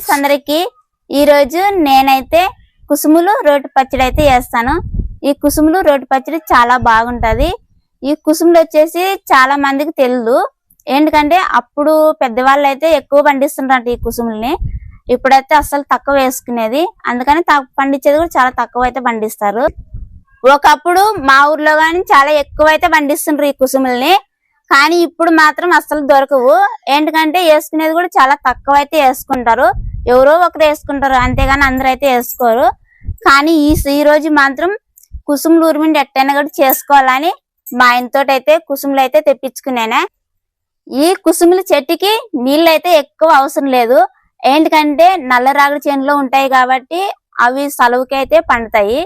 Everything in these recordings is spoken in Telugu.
ఫ్రెండ్స్ అందరికి ఈ రోజు నేనైతే కుసుములు రోటి పచ్చడి అయితే చేస్తాను. ఈ కుసుములు రోటి పచ్చడి చాలా బాగుంటది. ఈ కుసుములు వచ్చేసి చాలా మందికి తెలియదు ఎందుకంటే అప్పుడు పెద్దవాళ్ళు అయితే ఎక్కువ పండిస్తుంటారు ఈ కుసుముల్ని. ఇప్పుడైతే అసలు తక్కువ వేసుకునేది. అందుకని తక్కువ పండించేది కూడా చాలా తక్కువ అయితే పండిస్తారు. ఒకప్పుడు మా ఊర్లో కానీ చాలా ఎక్కువ అయితే పండిస్తుండ్రు ఈ కుసుముల్ని. కానీ ఇప్పుడు మాత్రం అసలు దొరకవు. ఎందుకంటే వేసుకునేది కూడా చాలా తక్కువ అయితే వేసుకుంటారు. ఎవరో ఒకరు వేసుకుంటారు అంతేగాని అందరూ అయితే వేసుకోరు. కానీ ఈ ఈ రోజు మాత్రం కుసుములు ఉరిమిండి ఎట్టైనా కూడా చేసుకోవాలని మా ఆయనతో అయితే కుసుములు అయితే తెప్పించుకునేనే ఈ కుసుముల చెట్టుకి నీళ్ళు అయితే ఎక్కువ అవసరం లేదు. ఏంటికంటే నల్ల రాగుడి చేనులో ఉంటాయి కాబట్టి అవి సలువుకి అయితే పండుతాయి.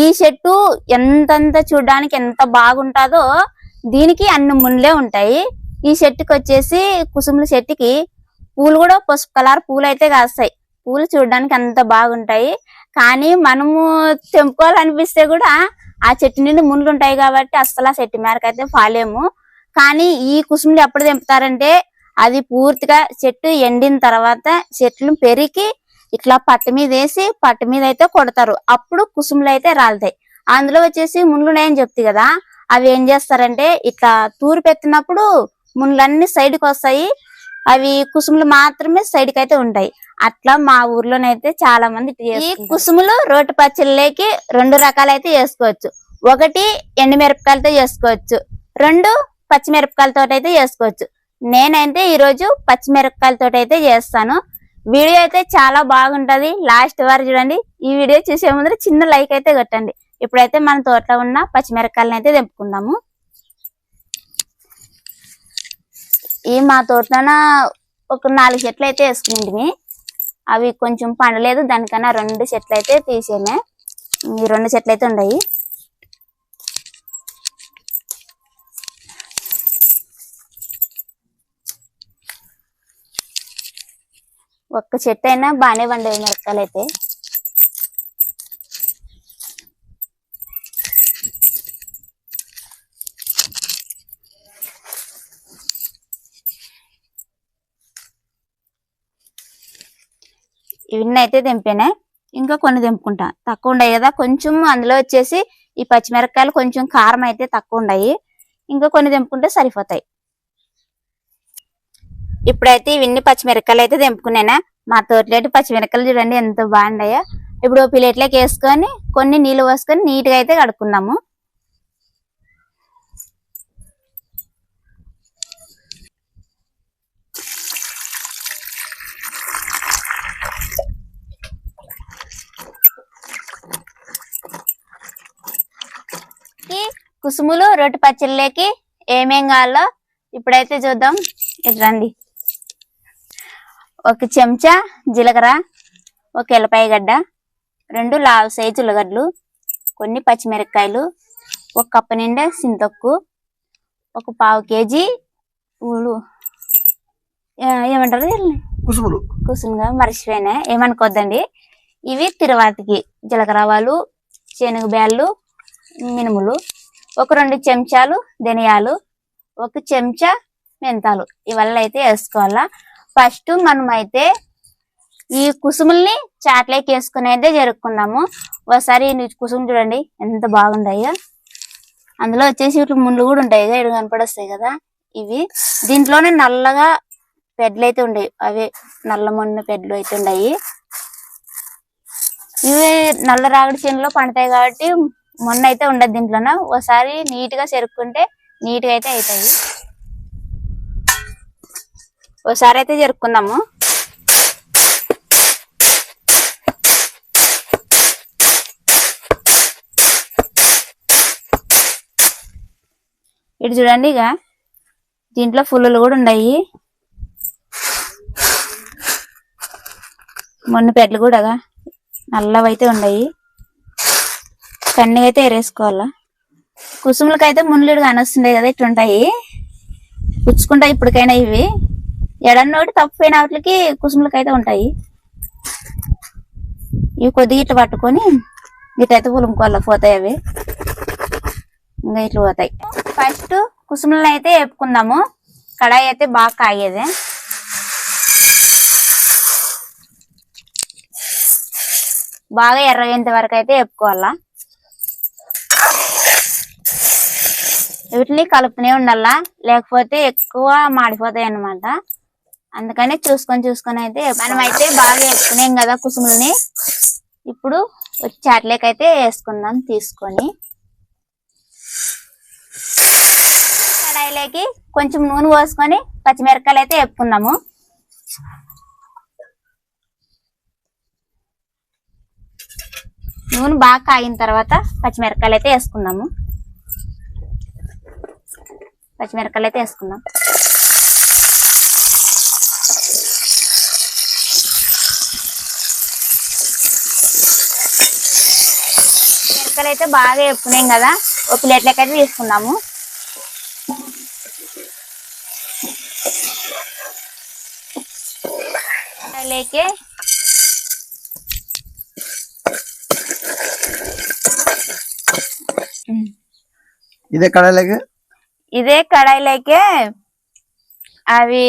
ఈ చెట్టు ఎంతంత చూడడానికి ఎంత బాగుంటుందో దీనికి అన్ని ముళ్ళే ఉంటాయి. ఈ చెట్టుకి వచ్చేసి కుసుముల చెట్టుకి పూలు కూడా పసుపు కలర్ పూలు అయితే కాస్తాయి. పూలు చూడడానికి అంత బాగుంటాయి. కానీ మనము తెంపుకోవాలనిపిస్తే కూడా ఆ చెట్టు నుండి ముళ్ళు ఉంటాయి కాబట్టి అస్సలు ఆ చెట్టు మేరకు అయితే పాలేము. కానీ ఈ కుసుములు ఎప్పుడు తెంపుతారంటే అది పూర్తిగా చెట్టు ఎండిన తర్వాత చెట్లు పెరిగి ఇట్లా పట్టు మీద వేసి పట్టు మీద అయితే కొడతారు. అప్పుడు కుసుములు అయితే రాలుతాయి. అందులో వచ్చేసి ముళ్ళు ఉన్నాయని చెప్తుంది కదా అవి ఏం చేస్తారంటే ఇట్లా తూరు పెట్టినప్పుడు ముళ్ళన్నీ సైడ్కి వస్తాయి. అవి కుసుములు మాత్రమే సైడ్కి అయితే ఉంటాయి. అట్లా మా ఊర్లోనైతే చాలా మంది ఈ కుసుములు రోటి పచ్చళ్ళకి రెండు రకాలైతే చేసుకోవచ్చు. ఒకటి ఎండుమిరపకాయలతో చేసుకోవచ్చు. రెండు పచ్చిమిరపకాయలతో అయితే చేసుకోవచ్చు. నేనైతే ఈ రోజు పచ్చిమిరపకాయలతో అయితే చేస్తాను. వీడియో అయితే చాలా బాగుంటది. లాస్ట్ వరకు చూడండి. ఈ వీడియో చూసే ముందర చిన్న లైక్ అయితే కొట్టండి. ఇప్పుడైతే మన తోటలో ఉన్న పచ్చిమిరపకాయలను అయితే తెంపుకుందాము. ఈ మా తోటలోన ఒక నాలుగు చెట్లు అయితే వేసుకునింటిమి. అవి కొంచెం పండలేదు దానికన్నా రెండు చెట్లు అయితే తీసేమే. ఈ రెండు చెట్లు అయితే ఉన్నాయి. ఒక్క చెట్టు అయినా బాగానే పండేవి మిరపకాయలు అయితే ఇవన్నీ అయితే తెంపానే. ఇంకా కొన్ని తెంపుకుంటా. తక్కువ ఉండయి కదా. కొంచెం అందులో వచ్చేసి ఈ పచ్చిమిరపకాయలు కొంచెం కారం అయితే తక్కువ ఉండయి. ఇంకా కొన్ని తెంపుకుంటే సరిపోతాయి. ఇప్పుడైతే ఇవన్నీ పచ్చిమిరపకాయలు అయితే తెంపుకున్నానా మా తోటలేటి పచ్చిమిరపకాయలు చూడండి ఎంత బాగున్నాయో. ఇప్పుడు ఓ ప్లేట్లోకి వేసుకొని కొన్ని నీళ్ళు పోసుకొని నీట్గా అయితే కడుక్కున్నాము ఈ కుసుములు రొట్టె పచ్చళ్ళకి ఏమేం కావాలో ఇప్పుడైతే చూద్దాం. రండి. ఒక చెంచా జీలకర్ర ఒక ఎల్లపాయ గడ్డ రెండు లావు సైజు ఉల్లగడ్డలు కొన్ని పచ్చిమిరపకాయలు ఒక కప్పు నిండా సింతొక్కు ఒక పావు కేజీ ఏ- ఏమంటారు? కుసుములు. కుసుంగా మర్చిపోయినా. ఏమనుకోద్దండి? ఇవి తిరువాతికి జీలకర్ర ఆవాలు శనగ బ్యాళ్ళు మినుములు ఒక రెండు చెంచాలు ధనియాలు ఒక చెంచా మెంతాలు. ఇవల్ల అయితే వేసుకోవాలా. ఫస్ట్ మనం అయితే ఈ కుసుముల్ని చాట్లేకి వేసుకుని అయితే జరుపుకుందాము. ఒకసారి కుసుములు చూడండి ఎంత బాగుంటాయో. అందులో వచ్చేసి ఇట్లా ముళ్ళు కూడా ఉంటాయి. కదా ఇటు కనపడొస్తాయి కదా. ఇవి దీంట్లోనే నల్లగా పెడ్లు అయితే ఉండయి అవి నల్ల మొన్న పెడ్లు అయితే ఉన్నాయి ఇవి నల్ల రాగడి చేనులో పండుతాయి కాబట్టి మొన్న అయితే ఉండదు దీంట్లోన. ఒకసారి నీట్గా చెరుక్కుంటే నీట్గా అయితే అవుతాయి ఒకసారి అయితే జరుపుకుందాము. ఇటు చూడండి ఇక. దీంట్లో ఫుల్లులు కూడా ఉన్నాయి. మొన్న పెడ్లు కూడా నల్లవైతే ఉన్నాయి. కన్నీ అయితే ఎరేసుకోవాలా? కుసుములకైతే మున్లుడు కానొస్తుండే కదా ఇట్లుంటాయి. పుచ్చుకుంటాయి ఇప్పటికైనా ఇవి. ఎడన్నోటి తప్పిపోయిన వాటికి కుసుములకైతే ఉంటాయి. ఇవి కొద్దిగా ఇట్లా పట్టుకొని ఇటైతే పులుముకోవాలా పోతాయి అవి. ఇంకా ఇట్లా పోతాయి. ఫస్ట్ కుసుములను అయితే వేపుకుందాము. కడాయి అయితే బాగా కాగేది. బాగా ఎర్రగేంత వరకు అయితే వేపుకోవాలా. వీటిని కలుపుతూనే ఉండాలా? లేకపోతే ఎక్కువ మాడిపోతాయి అన్నమాట. అందుకని చూసుకొని చూసుకొని అయితే మనమైతే బాగా వేసుకునేం కదా కుసుములని. ఇప్పుడు చాట్లేకైతే వేసుకుందాం తీసుకొని. కడాయిలోకి కొంచెం నూనె పోసుకొని పచ్చిమిరపకాయలు అయితే వేపుకుందాము. నూనె బాగా కాగిన తర్వాత పచ్చిమిరపకాయలు అయితే వేసుకుందాము. పచ్చిమిరపకాయలు అయితే వేసుకుందాం. మిరపకాయలు అయితే బాగా వేపుకున్నాం కదా ఒక ప్లేట్లకైతే అయితే తీసుకుందాము. లేకే ఇదే కడాయిలకి ఇదే కడాయిలోకే అవి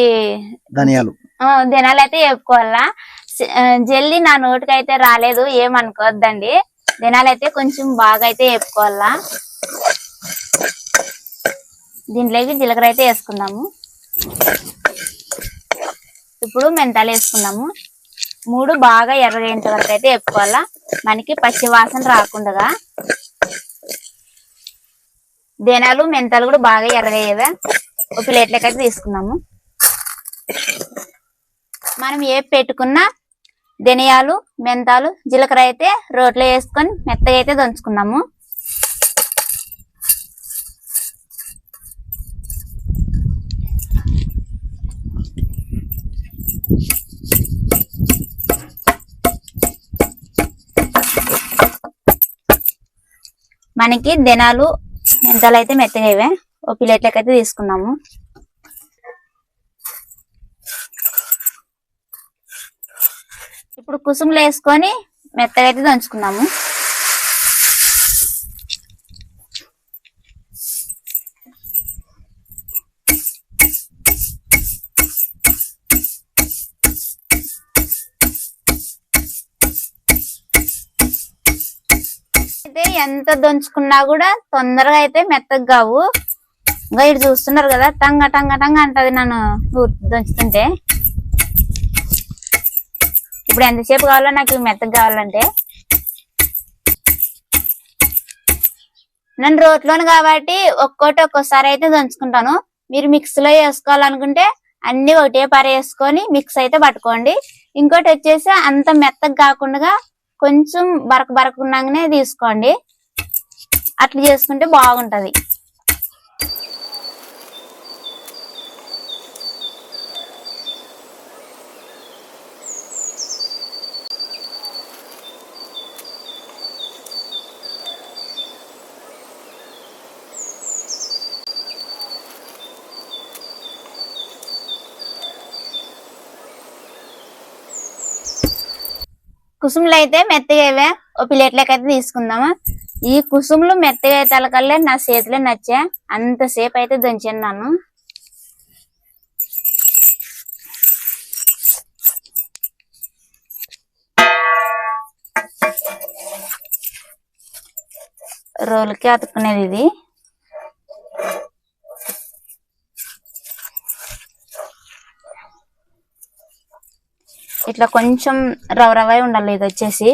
ధనియాలు. దినాలు అయితే వేపుకోవాలా? జల్దీ నా నోటికి అయితే రాలేదు ఏమనుకోవద్దండి దినాలు అయితే కొంచెం బాగా అయితే వేపుకోవాలా? దీంట్లోకి జీలకర్ర అయితే వేసుకుందాము. ఇప్పుడు మెంతాలు వేసుకుందాము. మూడు బాగా ఎర్రగేంత వరకు అయితే వేపుకోవాలా? మనకి పచ్చి వాసన రాకుండా దినాలు మెంతాలు కూడా బాగా ఎర్రగయ్యేదా ఒక ప్లేట్ అయితే తీసుకున్నాము మనం ఏ పెట్టుకున్నా ధనియాలు మెంతాలు జీలకర్ర అయితే రోట్లో వేసుకొని మెత్తగా అయితే దంచుకున్నాము మనకి దినాలు మెంతాలు అయితే మెత్తగా ఇవే ఒక ప్లేట్లకి అయితే తీసుకున్నాము. ఇప్పుడు కుసుములు వేసుకొని మెత్తగా అయితే దంచుకున్నాము అయితే ఎంత దంచుకున్నా కూడా తొందరగా అయితే మెత్తగా కావు ఇంకా ఇటు చూస్తున్నారు కదా టంగ టంగ టంగ అంటది నన్ను ఊ- దంచుతుంటే. ఇప్పుడు ఎంతసేపు కావాలో నాకు ఇవి మెత్తగా కావాలంటే. నేను రోట్లోను కాబట్టి ఒక్కోటి ఒక్కోసారి అయితే దంచుకుంటాను. మీరు మిక్స్లో వేసుకోవాలనుకుంటే అన్ని ఒకటే పారేసుకొని మిక్స్ అయితే పట్టుకోండి. ఇంకోటి వచ్చేసి అంత మెత్తగా కాకుండా కొంచెం బరక బరకున్నాగానే తీసుకోండి. అట్లా చేసుకుంటే బాగుంటది. కుసుములు అయితే మెత్తగా ఇవే ఓ ప్లేట్లోకి అయితే తీసుకుందాము. ఈ కుసుములు మెత్తగా అయితే నా చేతిలో నచ్చా. అంతసేపు అయితే దంచాను నన్ను. రోలుకి అతుక్కునేది ఇది. ఇట్లా కొంచెం రవ రవై ఉండాలి ఇది వచ్చేసి.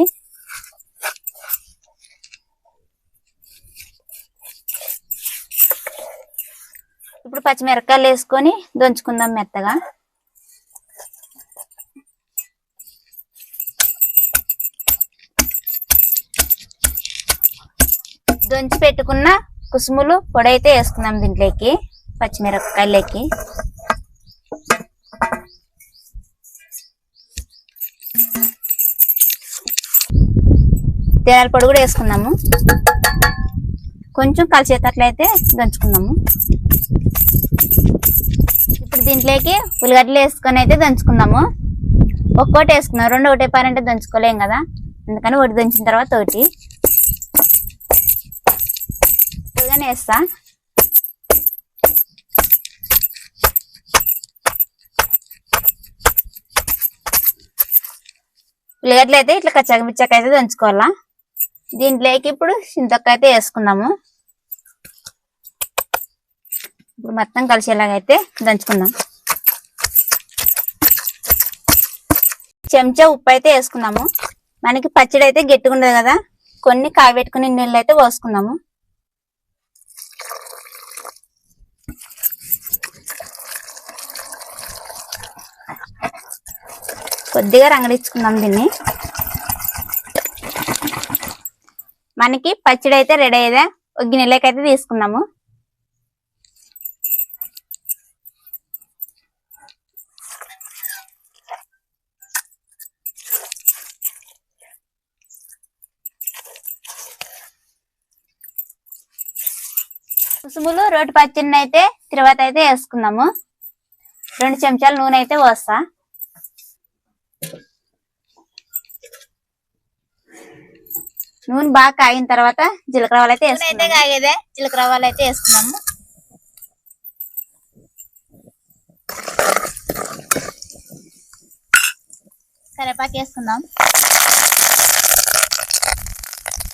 ఇప్పుడు పచ్చిమిరపకాయలు వేసుకొని దంచుకుందాం మెత్తగా. దంచి పెట్టుకున్న కుసుములు పొడి అయితే వేసుకుందాం దీంట్లోకి పచ్చిమిరపకాయలకి. తేనాల పొడి కూడా వేసుకుందాము. కొంచెం కలిసేటట్లయితే దంచుకుందాము. ఇప్పుడు దీంట్లోకి ఉల్లిగడ్డలు వేసుకొని అయితే దంచుకుందాము. ఒక్కోటి వేసుకున్నాం రెండు ఒకటే పారంటే దంచుకోలేం కదా. అందుకని ఒకటి దంచిన తర్వాత ఒకటి. ఉల్లిగానే వేస్తా. ఉల్లిగడ్డలు అయితే ఇట్లా కచ్చాక పిచ్చాక అయితే దంచుకోవాలా. దీంట్లోకి ఇప్పుడు చింతొక్క అయితే వేసుకుందాము. ఇప్పుడు మొత్తం కలిసేలాగా అయితే దంచుకుందాం. చెంచా ఉప్పు అయితే వేసుకుందాము. మనకి పచ్చడి అయితే గట్టిగుండదు కదా. కొన్ని కాగబెట్టుకుని నీళ్ళు అయితే పోసుకుందాము. కొద్దిగా రంగడించుకుందాం దీన్ని. మనకి పచ్చడి అయితే రెడీ అయ్యేదే. ఒక గిన్నెలోకి అయితే తీసుకుందాము. కుసుములు రోటి పచ్చడిని అయితే తిరువాత అయితే వేసుకుందాము. రెండు చెంచాలు నూనె అయితే పోస్తా. నూనె బాగా కాగిన తర్వాత జీలకర్ర ఆవాలు అయితే అయితే కాగేదే. జీలకర్ర ఆవాలు అయితే వేసుకున్నాము కరివేపాకు వేసుకుందాం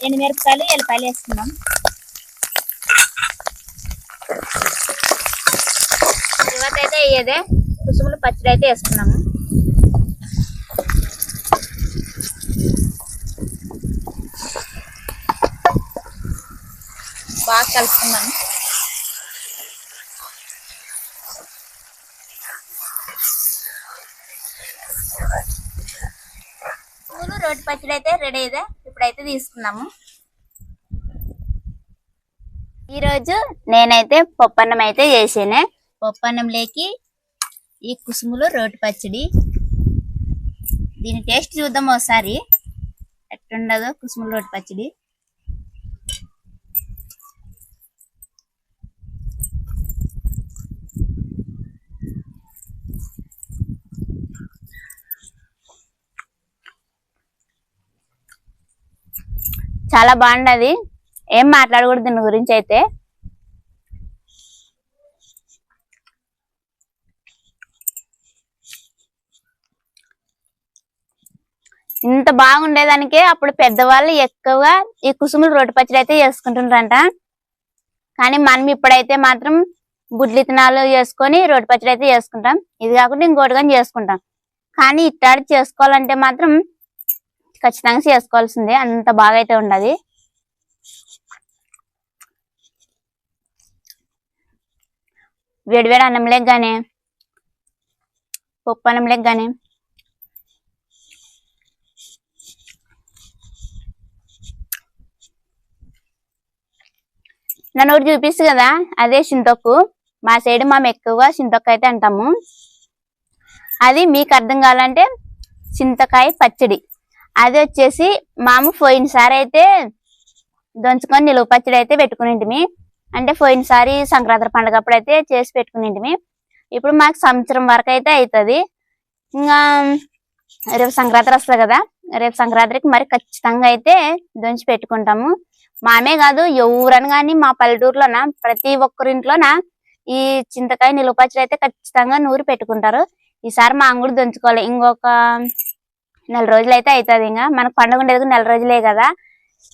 ఎండుమిరపకాయలు ఎల్లిపాయలు వేసుకుందాం తర్వాత అయితే అయ్యేదే కుసుములు పచ్చడి అయితే వేసుకున్నాము కలుపుకున్నాను పూలు రోటి పచ్చడి అయితే రెడీ అయితే ఇప్పుడైతే తీసుకున్నాము ఈరోజు నేనైతే పప్పన్నం అయితే చేసాను. పప్పన్నంలోకి ఈ కుసుములు రోటి పచ్చడి. దీని టేస్ట్ చూద్దాం ఒకసారి. ఎట్టుండదో కుసుములు రోటి పచ్చడి. చాలా బాగుండది. ఏం మాట్లాడకూడదు దీని గురించి అయితే. ఇంత బాగుండేదానికే అప్పుడు పెద్దవాళ్ళు ఎక్కువగా ఈ కుసుములు రొట్టె పచ్చడి అయితే చేసుకుంటుంటారంట కానీ మనం ఇప్పుడైతే మాత్రం గుడ్లు ఇత్తనాలు చేసుకొని రొట్టె పచ్చడి అయితే చేసుకుంటాం. ఇది కాకుండా ఇంకోటి కానీ చేసుకుంటాం. కానీ ఇట్టాడి చేసుకోవాలంటే మాత్రం ఖచ్చితంగా చేసుకోవాల్సిందే. అంత బాగా అయితే ఉండదు. వేడివేడి అన్నంలోకి కానీ పప్పు అన్నంలోకి కానీ నన్ను ఒకటి చూపిస్తుంది కదా? అదే చింతొక్కు. మా సైడ్ మేము ఎక్కువగా చింతొక్కు అయితే అంటాము. అది మీకు అర్థం కావాలంటే చింతకాయ పచ్చడి. అది వచ్చేసి మాము పోయినసారి అయితే దంచుకొని నిలువ పచ్చడి అయితే పెట్టుకునింటిమి. అంటే పోయినసారి సంక్రాంతి పండుగ అప్పుడు అయితే చేసి పెట్టుకునింటిమి. ఇప్పుడు మాకు సంవత్సరం వరకు అయితే అవుతుంది ఇంకా రేపు సంక్రాంతి వస్తుంది కదా రేపు సంక్రాంతికి మరి ఖచ్చితంగా అయితే దొంచి పెట్టుకుంటాము. మామే కాదు ఎవరని కానీ మా పల్లెటూరులోన ప్రతి ఒక్కరింట్లోన ఈ చింతకాయ నిలువ పచ్చడి అయితే ఖచ్చితంగా నూరి పెట్టుకుంటారు. ఈసారి మా అంగుడు దంచుకోవాలి. ఇంకొక నెల రోజులు అయితే అవుతుంది ఇంకా మనకు పండుగ ఉండేది నెల రోజులే కదా.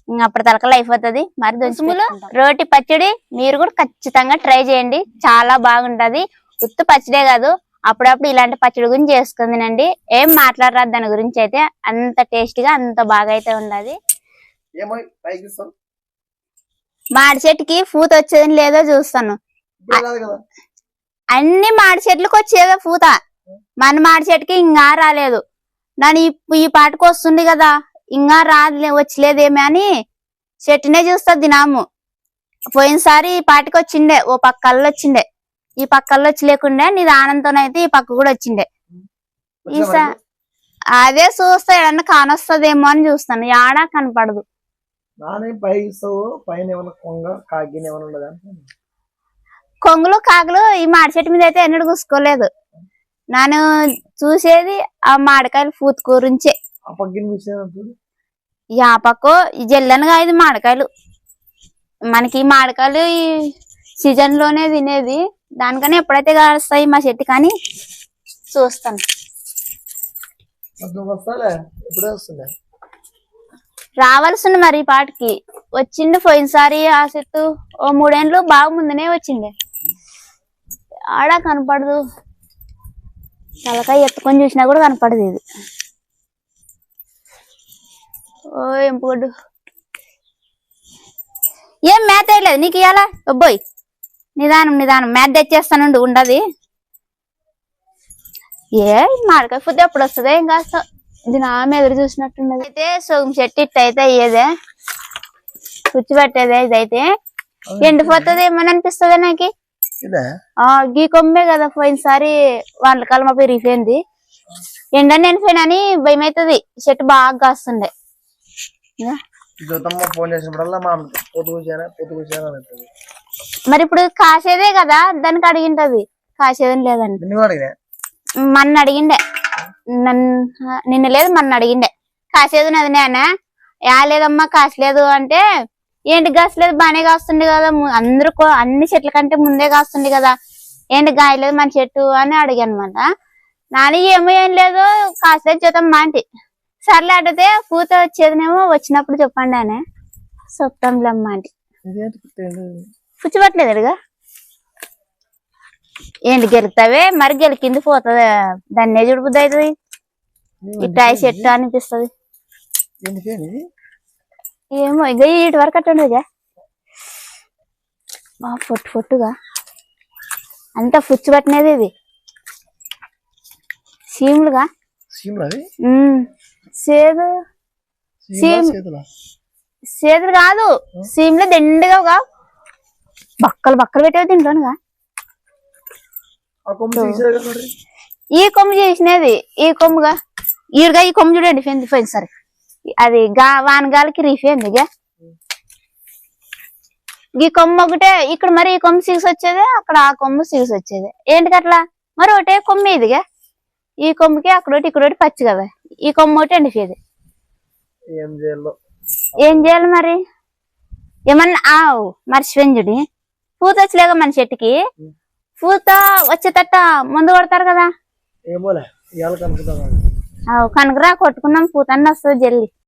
ఇంకా అప్పుడు తలకలు అయిపోతుంది. మరి దంచుములు రోటి పచ్చడి మీరు కూడా ఖచ్చితంగా ట్రై చేయండి. చాలా బాగుంటది. ఉత్త పచ్చడే కాదు. అప్పుడప్పుడు ఇలాంటి పచ్చడి గురించి చేసుకుంది తినండి. ఏం మాట్లాడరాదు దాని గురించి అయితే. అంత టేస్టీగా అంత బాగా అయితే ఉండదు. మాడి చెట్టుకి పూత వచ్చేది లేదో చూస్తాను. అన్ని మాడి చెట్లకు వచ్చేదో పూత. మన మాడి చెట్టుకి ఇంకా రాలేదు. నన్ను ఈ- పాటకు వస్తుంది కదా. ఇంకా రాలే వచ్చలేదేమి అని చెట్టునే చూస్తా దినాము. పోయినసారి ఈ పాటకి వచ్చిండే ఓ పక్క కళ్ళు వచ్చిండే. ఈ పక్క కళ్ళు వచ్చి లేకుండే నీ దానంతోనైతే ఈ పక్క కూడా వచ్చిండే. ఈసా అదే చూస్తా ఏడన్నా కానొస్తదేమో అని చూస్తాను. యాడా కనపడదు. నానే కొంగులు కాకులు ఈ మాడి చెట్టు మీద అయితే ఎన్నడూ కూసుకోలేదు. నేను చూసేది ఆ మామిడికాయలు పూత గురించే. ఆ పక్కన కూర్చొని చూడు యాపకో ఈ జల్లనగా ఇది మామిడికాయలు మనకి ఈ మామిడికాయలు ఈ సీజన్లోనే తినేది దానికని ఎప్పుడైతే కాస్తాయి మా చెట్టు కానీ చూస్తాను. రావాల్సింది మరి పాటికి. వచ్చిండు పోయినసారి ఆ చెట్టు ఓ మూడేండ్లు బాగా ముందునే వచ్చిండే. ఆడ కనపడదు. తలకాయ ఎత్తుకొని చూసినా కూడా కనపడదు ఇది. ఓ ఎంపుగొడ్డు. ఏం మేత వేయలేదు నీకు ఇయ్యాలా? అబ్బోయ్ నిదానం నిదానం. మేత తెచ్చేస్తానుండి ఉండదు. ఏ మాడకాయ ఫుడ్ ఎప్పుడు వస్తుందో ఏం కాస్త. ఇది నా ఎదురు చూసినట్టున్నది. అయితే సోగం చెట్టు ఇట్ట అయితే అయ్యేదే. పుచ్చి పెట్టేదే ఇదైతే ఎండిపోతుంది ఏమని అనిపిస్తుంది నాకు? గీ కొమ్మే కదా పోయినసారి వాళ్ళ కలమ పెరిగిపోయింది ఎండని ఎండిపోయినా అని భయం అవుతుంది చెట్టు బాగా కాస్తుండే జ్యోతమ్మ ఫోన్ చేసినప్పుడల్లా మా అంటుంది మరి ఇప్పుడు కాసేదే కదా దానికి అడిగింటది కాసేదని లేదండి మన అడిగిండే నన్ను నిన్న లేదు మన అడిగిండే కాసేది నది నేనా యా లేదమ్మా కాసలేదు అంటే ఏంటి కాసలేదు బానే కాస్తుంది కదా. అందరు అందరూ అన్ని చెట్ల కంటే ముందే కాస్తుంది కదా. ఏంటి గాయలేదు మన చెట్టు అని అడిగాను అనమాట నాని ఏమో ఏం లేదు కాసలేదు చూద్దాం మాంటి సర్లే అడిగితే పూత వచ్చేదినేమో వచ్చినప్పుడు చెప్పండి అని. చెప్తాంలేమ్మా ఆంటీ. ఇదేంటి పుచ్చిపట్టలేదు అడిగా. ఏంటి గెలుతావే? మరి గెలికింది పోతుంది? దాన్నే చూడబుద్ది అవుతుంది. నీవు ఇట్టాయి చెట్టు అనిపిస్తుంది. ఏమో ఇక ఇటు వరకు అట్టండి ఇక బా పొట్టు పొట్టుగా అంతా పుచ్చు పట్టినది ఇది. సీములుగా. సేదు. సేదులు కాదు సీములు దండిగా ఒక బక్కలు బక్కలు పెట్టేవి మరి? ఈ కొమ్ము చేసినది ఈ కొమ్ముగా. ఈడుగా ఈ కొమ్ము చూడండి ఫెంది పోయింది సరే. అది గా వానగాలికి రీఫేంది ఇక ఈ కొమ్ము ఒకటే ఇక్కడ మరి ఈ కొమ్ము సిగిసి వచ్చేది అక్కడ ఆ కొమ్ము సిగిసి వచ్చేది. ఏంటి అట్లా? మరి ఒకటే కొమ్ము ఇదిగా ఈ కొమ్ముకి అక్కడ ఒకటి ఇక్కడ ఒకటి పచ్చి కదా. ఈ కొమ్ము ఒకటి ఎండిపోయేది. ఏం చేయాలో? ఏం చేయాలి మరి? ఏమన్నా ఆవు మర్చిపోయింది పూత వచ్చలేగా మన చెట్టుకి. పూత వచ్చేటట్ట ముందు కొడతారు కదా. ఏమోలే కనుకరా కొట్టుకున్నాం పూతన్న వస్తుంది జల్లి